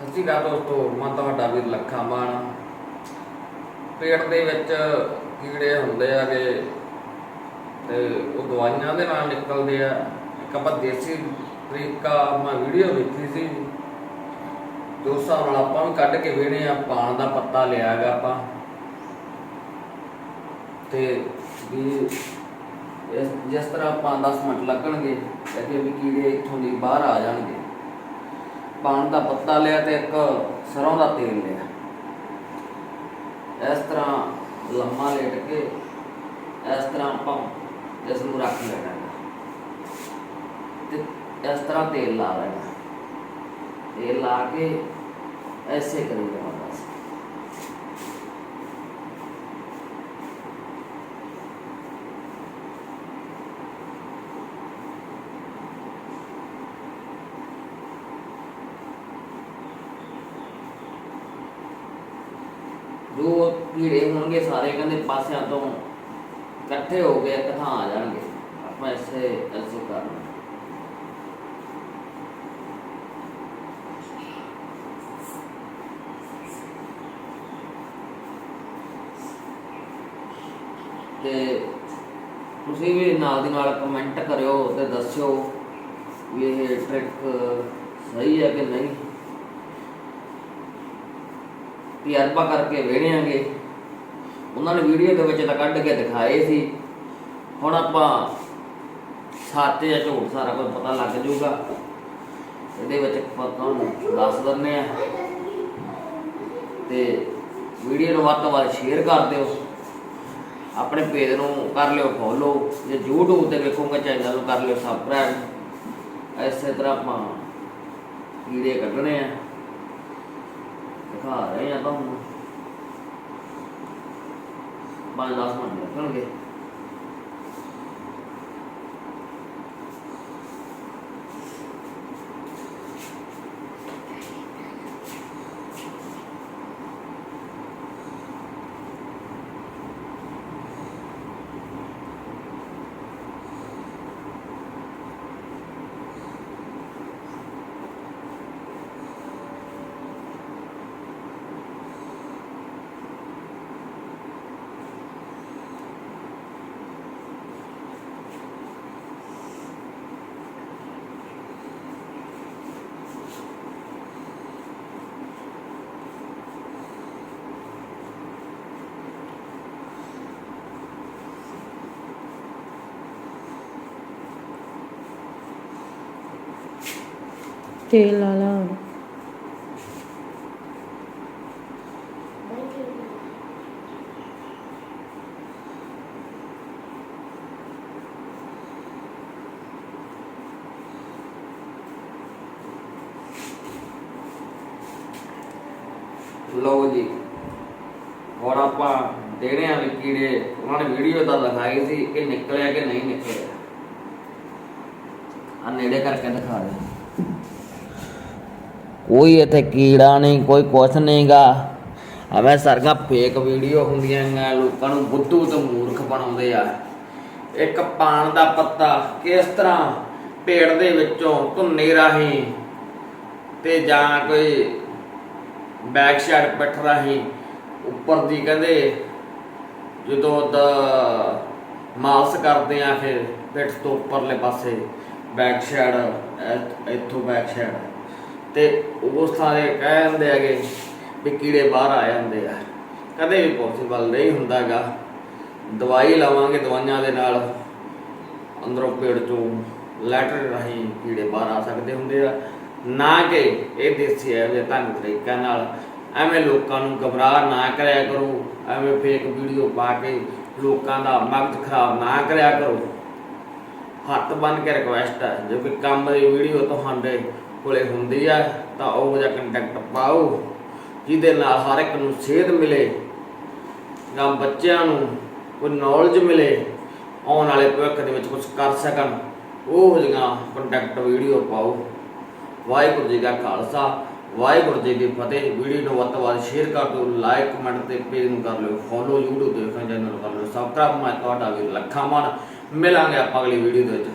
ਸਤਿ ਸ਼੍ਰੀ ਅਕਾਲ ਦੋਸਤੋ ਮੈਂ ਤੁਹਾਡਾ ਵੀਰ ਲੱਖਾ ਮਾਨ ਪੇਟ ਦੇ ਵਿੱਚ ਕੀੜੇ ਹੁੰਦੇ ਆਗੇ ਤੇ ਉਹ ਦਵਾਈਆਂ ਦੇ ਨਾਲ ਨਿਕਲਦੇ ਆ। ਇੱਕ ਆਪਾਂ ਦੇਸੀ ਤਰੀਕਾ ਮੈਂ ਵੀਡੀਓ ਵੇਖੀ ਸੀ। ਜੋ ਹਿਸਾਬ ਨਾਲ ਆਪਾਂ ਵੀ ਕੱਢ ਕੇ ਵੇਣੇ ਆ, ਪਾਣ ਦਾ ਪੱਤਾ ਲਿਆਗਾ ਆਪਾਂ। ਤੇ ਵੀ ਜਿਸ ਤਰ੍ਹਾਂ ਆਪਾਂ 10 ਮਿੰਟ ਲੱਗਣਗੇ, ਅੱਗੇ ਵੀ ਕੀੜੇ ਇੱਥੋਂ ਦੀ ਬਾਹਰ ਆ ਜਾਣਗੇ। ਪਾਣ ਦਾ ਪੱਤਾ ਲਿਆ ਤੇ ਇੱਕ ਸਰੋਂ ਦਾ ਤੇਲ ਲਿਆ। ਇਸ ਤਰ੍ਹਾਂ ਲੰਮਾ ਲੇਟ ਕੇ ਇਸ ਤਰ੍ਹਾਂ ਆਪਾਂ ਇਸ ਨੂੰ ਰੱਖ ਲੈਣਾ ਤੇ ਇਸ ਤਰ੍ਹਾਂ ਤੇਲ ਲਾ ਲੈਣਾ ਤੇਲ ਲਾ ਕੇ ਐਸੇ ਕਰੀ ਜਾਣਾ। ਜੋ ਕੀੜੇ ਹੋਣਗੇ ਸਾਰੇ ਕਹਿੰਦੇ ਪਾਸਿਆਂ ਤੋਂ ਇਕੱਠੇ ਹੋ ਕੇ ਇੱਕ ਥਾਂ ਆ ਜਾਣਗੇ। ਆਪਾਂ ਇਸੇ ਐਸੇ ਕਰਨਾ ਤੇ ਤੁਸੀਂ ਵੀ ਨਾਲ ਦੀ ਨਾਲ ਕਮੈਂਟ ਕਰਿਓ ਤੇ ਦੱਸਿਓ ਵੀ ਇਹ ਟ੍ਰਿਕ ਸਹੀ ਹੈ ਕਿ ਨਹੀਂ। ਤਜਰਬਾ ਕਰਕੇ ਵੇਣਿਆਂਗੇ ਉਹਨਾਂ ਨੇ ਵੀਡੀਓ ਦੇ ਵਿੱਚ ਤਾਂ ਕੱਢ ਕੇ ਦਿਖਾਏ ਸੀ। ਹੁਣ ਆਪਾਂ ਸੱਚ ਜਾਂ ਝੂਠ ਸਾਰਾ ਕੁਝ ਪਤਾ ਲੱਗ ਜਾਊਗਾ ਇਹਦੇ ਵਿੱਚ ਤੁਹਾਨੂੰ ਦੱਸ ਦਿੰਨੇ ਆ ਤੇ ਵੀਡੀਓ ਨੂੰ ਵੱਧ ਤੋਂ ਵੱਧ ਸ਼ੇਅਰ ਕਰ ਦਿਓ। ਆਪਣੇ ਪੇਜ ਨੂੰ ਕਰ ਲਿਓ ਫੋਲੋ ਜੇ YouTube ਤੇ ਵੇਖੋਗੇ ਚੈਨਲ ਨੂੰ ਕਰ ਲਿਓ ਸਬਸਕ੍ਰਾਈਬ ਇਸੇ ਤਰ੍ਹਾਂ ਆਪਾਂ ਵੀਡੀਓ ਕੱਢਣੇ ਆ। ਦਿਖਾ ਰਹੇ ਆ ਹੁਣ ਪੰਜ 10 ਮਿੰਟ ਲੱਗਣਗੇ ਤੇਲ ਲਾ ਲਓ ਜੀ ਹੋਰ ਆਪਾਂ ਦੇਣੇ ਆ ਕੀੜੇ, ਉਹਨਾਂ ਨੇ ਵੀਡੀਓ ਤਾਂ ਦਿਖਾਈ ਸੀ ਕਿ ਨਿਕਲਿਆ ਕਿ ਨਹੀਂ ਨਿਕਲਿਆ। ਆ ਨੇੜੇ ਕਰਕੇ ਦਿਖਾ ਦੇ। ਕੋਈ ਇੱਥੇ ਕੀੜਾ ਨਹੀਂ, ਕੋਈ ਕੁਛ ਨਹੀਂਗਾ। ਐਵੇਂ ਸਰਗਾ ਫੇਕ ਵੀਡੀਓ ਹੁੰਦੀਆਂ ਗਾ ਲੋਕਾਂ ਨੂੰ ਬੁੱਧੂ ਤੇ ਮੂਰਖ ਬਣਾਉਂਦੇ ਆ। ਇੱਕ ਪਾਨ ਦਾ ਪੱਤਾ ਕਿਸ ਤਰ੍ਹਾਂ ਪੇੜ ਦੇ ਵਿੱਚੋਂ ਧੁੰਨੇ ਰਾਹੀਂ ਤੇ ਜਾਂ ਕੋਈ ਬੈਕ ਸਾਈਡ ਪਿੱਠ ਰਾਹੀਂ ਉੱਪਰ ਦੀ ਕਹਿੰਦੇ ਜਦੋਂ ਦਾ ਮਾਲਸ ਕਰਦੇ ਆ ਫਿਰ ਪਿੱਠ ਤੋਂ ਉੱਪਰਲੇ ਪਾਸੇ ਬੈਕ ਸਾਈਡ ਇੱਥੋਂ ਬੈਕ ਸਾਈਡ ਤੇ ਉਸ ਸਾਰੇ ਕਹਿੰਦੇ ਹੈਗੇ ਵੀ ਕੀੜੇ ਬਾਹਰ ਆ ਜਾਂਦੇ ਆ। ਕਦੇ ਵੀ ਪੋਸੀਬਲ ਨਹੀਂ ਹੁੰਦਾਗਾ ਦਵਾਈ ਲਾਵਾਂਗੇ ਦਵਾਈਆਂ ਦੇ ਨਾਲ, ਅੰਦਰੋਂ ਪੇੜ ਚੋਂ ਲੈਟਰ ਰਾਹੀਂ ਕੀੜੇ ਬਾਹਰ ਆ ਸਕਦੇ ਹੁੰਦੇ ਆ। ਨਾ ਕਿ ਇਹ ਦੇਸੀ ਹੈ ਜੇ ਢੰਗ ਤਰੀਕਾ ਨਾਲ, ਐਵੇਂ ਲੋਕਾਂ ਨੂੰ ਗਮਰਾਹ ਨਾ ਕਰਿਆ ਕਰੋ, ਐਵੇਂ ਫੇਕ ਵੀਡੀਓ ਪਾ ਕੇ ਲੋਕਾਂ ਦਾ ਮਗਜ ਖਰਾਬ ਨਾ ਕਰਿਆ ਕਰੋ। ਹੱਥ ਬੰਨ ਕੇ ਰਿਕੁਐਸਟ ਹੈ ਜੇ ਕੋਈ ਕੰਮ ਦੀ ਵੀਡੀਓ ਤੁਹਾਡੇ ਕੋਲੇ ਹੁੰਦੀ ਆ, ਤਾਂ ਉਹ ਜਿਹਾ ਕੰਟੈਕਟ ਪਾਓ, ਜਿਹਦੇ ਨਾਲ ਹਰ ਇੱਕ ਨੂੰ ਸੇਧ ਮਿਲੇ, ਜਾਂ ਬੱਚਿਆਂ ਨੂੰ ਕੋਈ ਨੌਲੇਜ ਮਿਲੇ, ਆਉਣ ਵਾਲੇ ਭਵਿੱਖ ਦੇ ਵਿੱਚ ਕੁਝ ਕਰ ਸਕਣ, ਉਹ ਜਿਹੀਆਂ ਕੰਟੈਕਟ ਵੀਡੀਓ ਪਾਓ। ਵਾਹਿਗੁਰੂ ਜੀ ਕਾ ਖਾਲਸਾ, ਵਾਹਿਗੁਰੂ ਜੀ ਕੀ ਫਤਿਹ। ਵੀਡੀਓ ਨੂੰ ਵੱਧ ਤੋਂ ਵੱਧ ਸ਼ੇਅਰ ਕਰ ਦਿਓ ਲਾਈਕ ਕਮੈਂਟ ਤੇ ਪੇਜ ਨੂੰ ਕਰ ਲਿਓ ਫੋਲੋ YouTube ਤੇ ਚੈਨਲ ਨੂੰ ਕਰ ਲਿਓ। ਸਬਸਕ੍ਰਾਈਬ ਮੈਂ ਤੁਹਾਡਾ ਵੀ ਲੱਖਾਂ ਮਨ, ਮਿਲਾਂਗੇ ਆਪਾਂ ਅਗਲੀ ਵੀਡੀਓ ਦੇ ਵਿੱਚ।